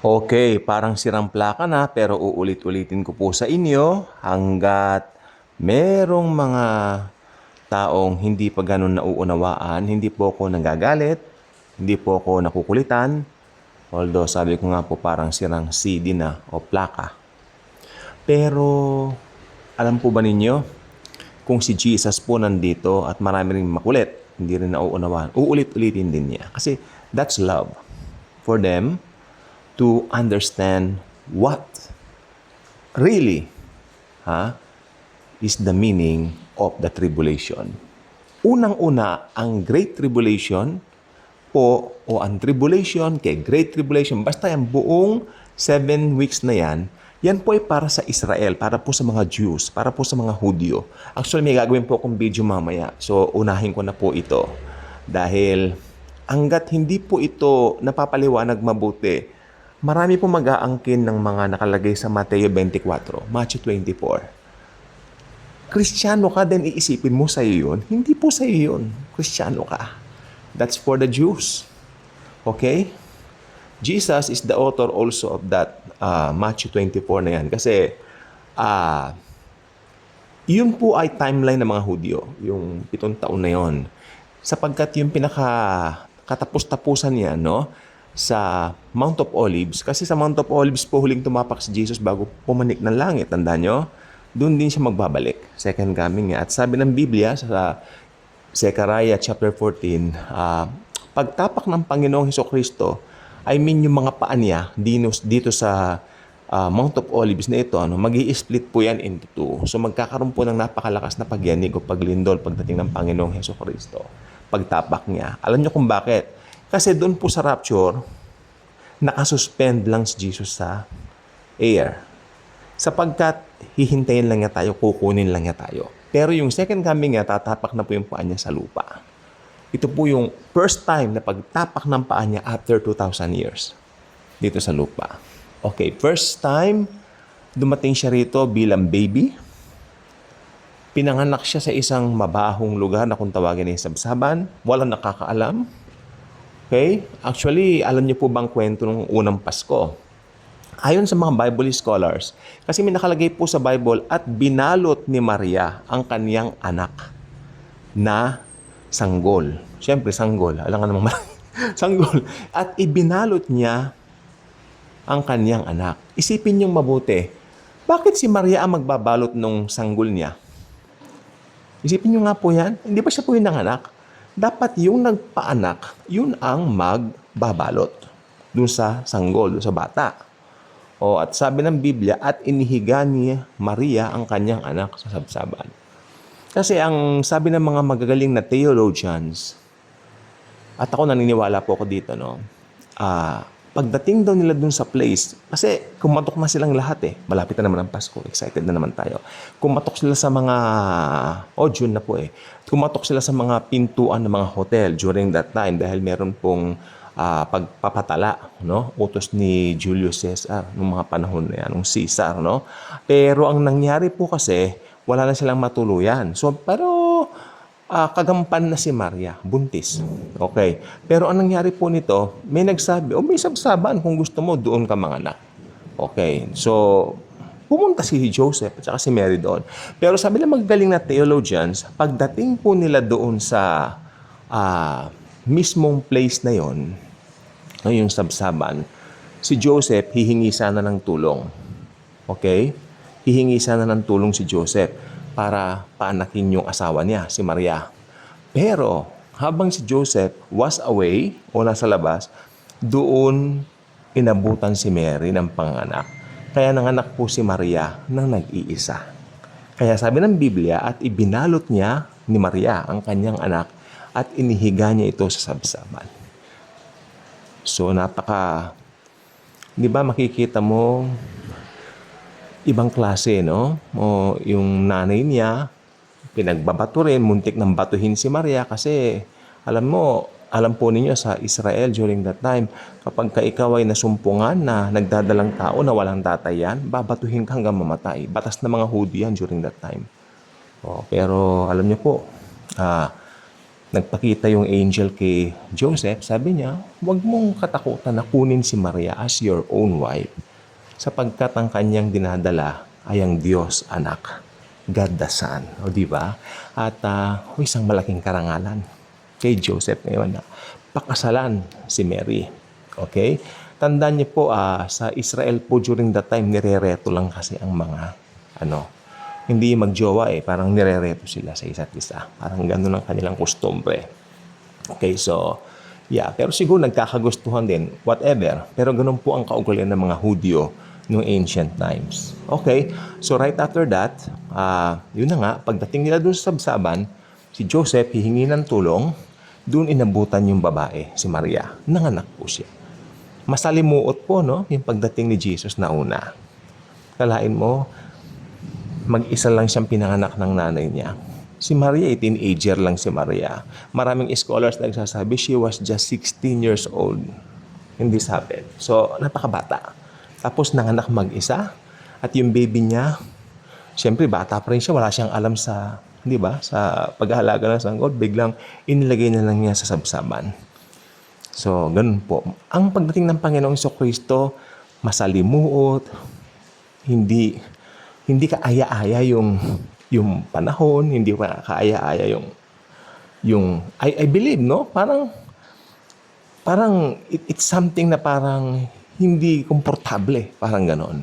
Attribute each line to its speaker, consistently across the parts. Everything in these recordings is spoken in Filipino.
Speaker 1: Okay, parang sirang plaka na pero uulit-ulitin ko po sa inyo hanggat merong mga taong hindi pa ganun nauunawaan, hindi po ako nagagalit, hindi po ako nakukulitan. Although sabi ko nga po parang sirang CD na o plaka. Pero alam po ba ninyo kung si Jesus po nandito at marami rin makulit, hindi rin nauunawaan, uulit-ulitin din niya. Kasi that's love for them to understand what really ha, is the meaning of the tribulation. Unang-una, ang Great Tribulation po o ang tribulation kay Great Tribulation, basta yung buong seven weeks na yan, yan po ay para sa Israel, para po sa mga Jews, para po sa mga Hudyo. Actually, may gagawin po akong video mamaya. So, unahin ko na po ito. Dahil hanggat hindi po ito napapaliwanag mabuti, marami po mag-aangkin ng mga nakalagay sa Mateo 24, Matthew 24. Kristiyano ka, then iisipin mo sa iyo yun. Hindi po sa iyo yun. Kristiyano ka. That's for the Jews. Okay? Jesus is the author also of that uh, Matthew 24 na yan. Kasi, ah, yun po ay timeline ng mga Hudyo, yung pitong taon na yon. Sapagkat yung pinaka katapos-tapusan niya, no? Sa Mount of Olives. Kasi sa Mount of Olives po huling tumapak si Jesus bago pumanik ng langit. Tandaan nyo? Doon din siya magbabalik. Second coming niya. At sabi ng Biblia sa Zechariah chapter 14, ah, pagtapak ng Panginoong Heso Kristo, I mean yung mga paa niya dito, dito sa ah, Mount of Olives na ito, ano, mag split po yan into two. So magkakaroon po ng napakalakas na pagyanig o paglindol pagdating ng Panginoong Heso Kristo. Pagtapak niya. Alam niyo kung bakit? Kasi doon po sa rapture, nakasuspend lang si Jesus sa air. Sapagkat hihintayin lang niya tayo, kukunin lang niya tayo. Pero yung second coming niya, tatapak na po yung paa niya sa lupa. Ito po yung first time na pagtapak ng paa niya after 2,000 years dito sa lupa. Okay, first time dumating siya rito bilang baby. Pinanganak siya sa isang mabahong lugar na kung tawagin ay sabsaban. Walang nakakaalam. Okay? Actually, alam niyo po bang kwento ng unang Pasko? Ayon sa mga Bible scholars, kasi may nakalagay po sa Bible at binalot ni Maria ang kaniyang anak na sanggol. Siyempre, sanggol. Alam nga namang sanggol. At ibinalot niya ang kaniyang anak. Isipin niyong mabuti, bakit si Maria ang magbabalot nung sanggol niya? Isipin niyo nga po yan. Hindi ba siya po yung nanganak? Dapat yung nagpaanak, yun ang magbabalot dun sa sanggol, dun sa bata. O at sabi ng Biblia, at inihiga ni Maria ang kanyang anak sa sabsaban. Kasi ang sabi ng mga magagaling na theologians, at ako naniniwala po ako dito, no? Ah, pagdating daw nila dun sa place, kasi kumatok na silang lahat eh. Malapit na naman ang Pasko, excited na naman tayo. Kumatok sila sa mga, oh June na po eh. Kumatok sila sa mga pintuan ng mga hotel during that time dahil meron pong ah, pagpapatala, no? Utos ni Julius Caesar nung mga panahon na yan, nung Caesar, no? Pero ang nangyari po kasi, wala na silang matuluyan. So, pero ah, kagampan na si Maria, buntis. Okay. Pero ang nangyari po nito, may nagsabi, o may sabsaban kung gusto mo, doon ka manganak. Okay. So, pumunta si Joseph at si Mary doon. Pero sabi ng magagaling na theologians, pagdating po nila doon sa ah, mismong place na yon, yung sabsaban, si Joseph hihingi sana ng tulong. Okay? Hihingi sana ng tulong si Joseph para paanakin yung asawa niya, si Maria. Pero habang si Joseph was away o nasa labas, doon inabutan si Mary ng panganak. Kaya nanganak po si Maria ng nag-iisa. Kaya sabi ng Biblia, at ibinalot niya ni Maria ang kanyang anak at inihiga niya ito sa sabsaban. So napaka, di ba makikita mo ibang klase, no? O yung nanay niya, pinagbabato rin, muntik ng batuhin si Maria kasi alam mo, alam po ninyo sa Israel during that time, kapag ka ikaw ay nasumpungan na nagdadalang tao na walang tatayan, babatuhin ka hanggang mamatay. Batas ng mga Hudyo yan during that time. Oh, pero alam niyo po, ah, nagpakita yung angel kay Joseph, sabi niya, huwag mong katakutan na kunin si Maria as your own wife sapagkat ang kanyang dinadala ay ang Diyos anak, God the Son. O di ba? At uh, isang malaking karangalan kay Joseph ngayon na pakasalan si Mary. Okay? Tandaan niyo po, ah, sa Israel po during that time, nirereto lang kasi ang mga, ano, hindi magjowa eh, parang nirereto sila sa isa't isa. Parang ganun ang kanilang kustombre. Okay, so, yeah. Pero siguro nagkakagustuhan din, whatever. Pero ganun po ang kaugalian ng mga Hudyo noong ancient times. Okay, so right after that, ah, yun na nga, pagdating nila dun sa sabsaban, si Joseph hihingi ng tulong, doon inabutan yung babae, si Maria. Nanganak po siya. Masalimuot po, no? Yung pagdating ni Jesus na una. Kalain mo, mag-isa lang siyang pinanganak ng nanay niya. Si Maria, eh, teenager lang si Maria. Maraming scholars nagsasabi she was just 16 years old when this happened. So, napakabata. Tapos nanganak mag-isa. At yung baby niya, siyempre bata pa rin siya. Wala siyang alam sa, di ba, sa pag-aalaga ng sanggol. Biglang inilagay na lang niya sa sabsaban. So, ganun po. Ang pagdating ng Panginoong Kristo, masalimuot, hindi hindi ka aya-aya yung yung panahon, hindi ka kaaya-aya yung yung I, I believe no parang parang it, it's something na parang hindi komportable parang ganon.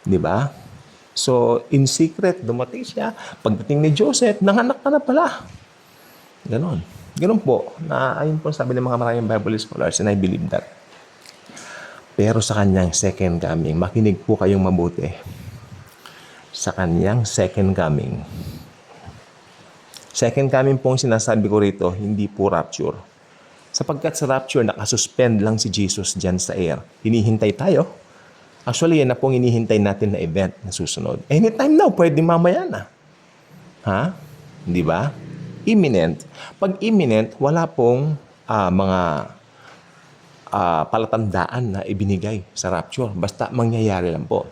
Speaker 1: Di ba? So in secret dumating siya. Pagdating ni Joseph nanganak ka na pala. Ganon. Ganon po. Na ayun po sabi ng mga maraming Bible scholars and I believe that. Pero sa kanyang second coming makinig po kayong mabuti. Sa kanyang second coming. Second coming pong sinasabi ko rito, hindi po rapture. Sapagkat sa rapture, nakasuspend lang si Jesus dyan sa air. Hinihintay tayo. Actually, yan na pong hinihintay natin na event na susunod. Anytime now, pwede mamaya na. Ha? Di ba? Imminent. Pag imminent, wala pong ah, mga ah, palatandaan na ibinigay sa rapture. Basta mangyayari lang po.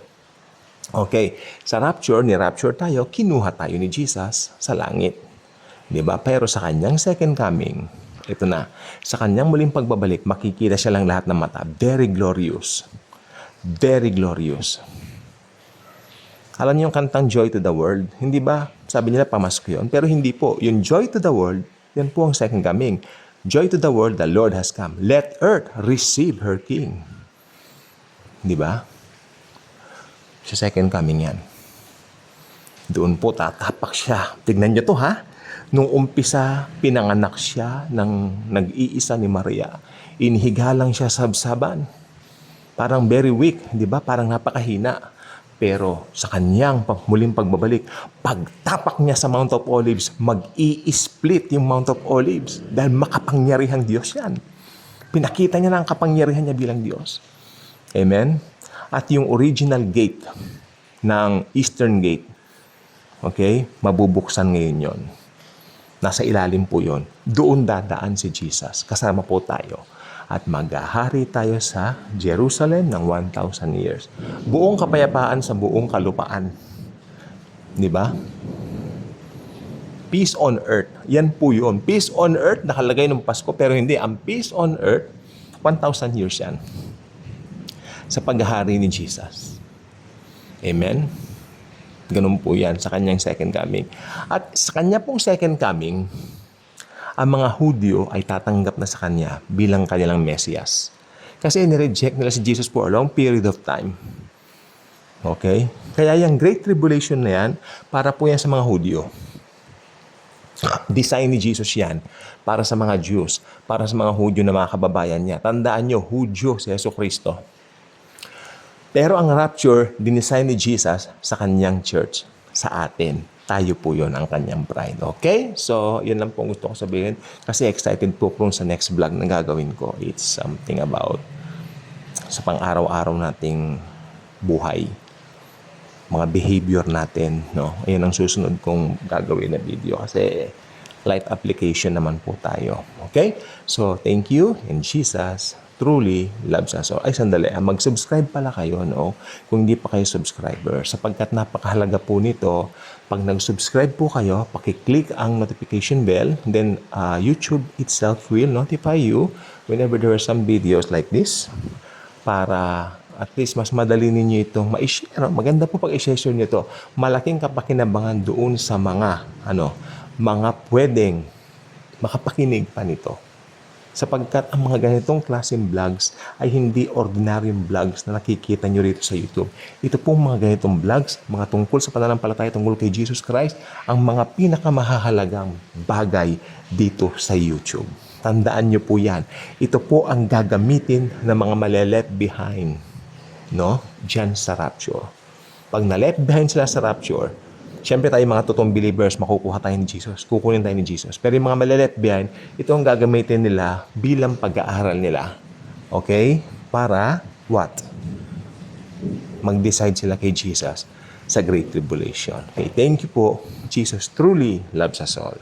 Speaker 1: Okay, sa rapture, ni rapture tayo, kinuha tayo ni Jesus sa langit. 'Di ba? Pero sa kanyang second coming, ito na, sa kanyang muling pagbabalik, makikita siya lang lahat ng mata. Very glorious. Very glorious. Alam niyo yung kantang Joy to the World? Hindi ba? Sabi nila pamasko yun. Pero hindi po. Yung Joy to the World, yan po ang second coming. Joy to the world, the Lord has come. Let earth receive her King. Di ba? Sa second coming yan. Doon po tatapak siya. Tignan niyo to ha. Nung umpisa, pinanganak siya ng nag-iisa ni Maria. Inhiga lang siya sa sabsaban. Parang very weak, di ba? Parang napakahina. Pero sa kanyang muling pagbabalik, pagtapak niya sa Mount of Olives, mag-i-split yung Mount of Olives dahil makapangyarihang Diyos yan. Pinakita niya na ang kapangyarihan niya bilang Diyos. Amen? At yung original gate ng Eastern Gate, okay, mabubuksan ngayon yon. Nasa ilalim po yon. Doon dadaan si Jesus. Kasama po tayo. At maghahari tayo sa Jerusalem ng 1,000 years. Buong kapayapaan sa buong kalupaan. Di ba? Peace on earth. Yan po yun. Peace on earth, nakalagay ng Pasko, pero hindi. Ang peace on earth, 1,000 years yan. Sa paghahari ni Jesus. Amen? Ganun po yan sa kanyang second coming. At sa kanya pong second coming, ang mga Hudyo ay tatanggap na sa kanya bilang kanilang Mesias. Kasi nireject nila si Jesus for a long period of time. Okay? Kaya yung Great Tribulation na yan, para po yan sa mga Hudyo. Design ni Jesus yan para sa mga Jews, para sa mga Hudyo na mga kababayan niya. Tandaan nyo, Hudyo si Yeso Kristo. Pero ang rapture, dinisign ni Jesus sa kanyang church, sa atin. Tayo po yon ang kanyang bride. Okay? So, yun lang po gusto ko sabihin. Kasi excited po kung sa next vlog na gagawin ko. It's something about sa pang-araw-araw nating buhay. Mga behavior natin. No? Ayan ang susunod kong gagawin na video. Kasi light application naman po tayo. Okay? So, thank you and Jesus truly loves us all. Ay, sandali. ah, Mag-subscribe pala kayo, no? Kung hindi pa kayo subscriber. Sapagkat napakahalaga po nito, pag nag-subscribe po kayo, pakiclick ang notification bell, then ah, YouTube itself will notify you whenever there are some videos like this para at least mas madali ninyo itong ma-share. Maganda po pag i-share nyo ito. Malaking kapakinabangan doon sa mga ano, mga pwedeng makapakinig pa nito. Sapagkat ang mga ganitong klaseng vlogs ay hindi ordinaryong vlogs na nakikita nyo rito sa YouTube. Ito pong mga ganitong vlogs, mga tungkol sa pananampalataya tungkol kay Jesus Christ, ang mga pinakamahahalagang bagay dito sa YouTube. Tandaan nyo po yan. Ito po ang gagamitin ng mga male-left behind no? Diyan sa rapture. Pag na-left behind sila sa rapture, syempre tayo mga totoong believers, makukuha tayo ni Jesus. Kukunin tayo ni Jesus. Pero yung mga male-left behind, ito ang gagamitin nila bilang pag-aaral nila. Okay? Para what? Mag-decide sila kay Jesus sa Great Tribulation. Okay, thank you po. Jesus truly loves us all.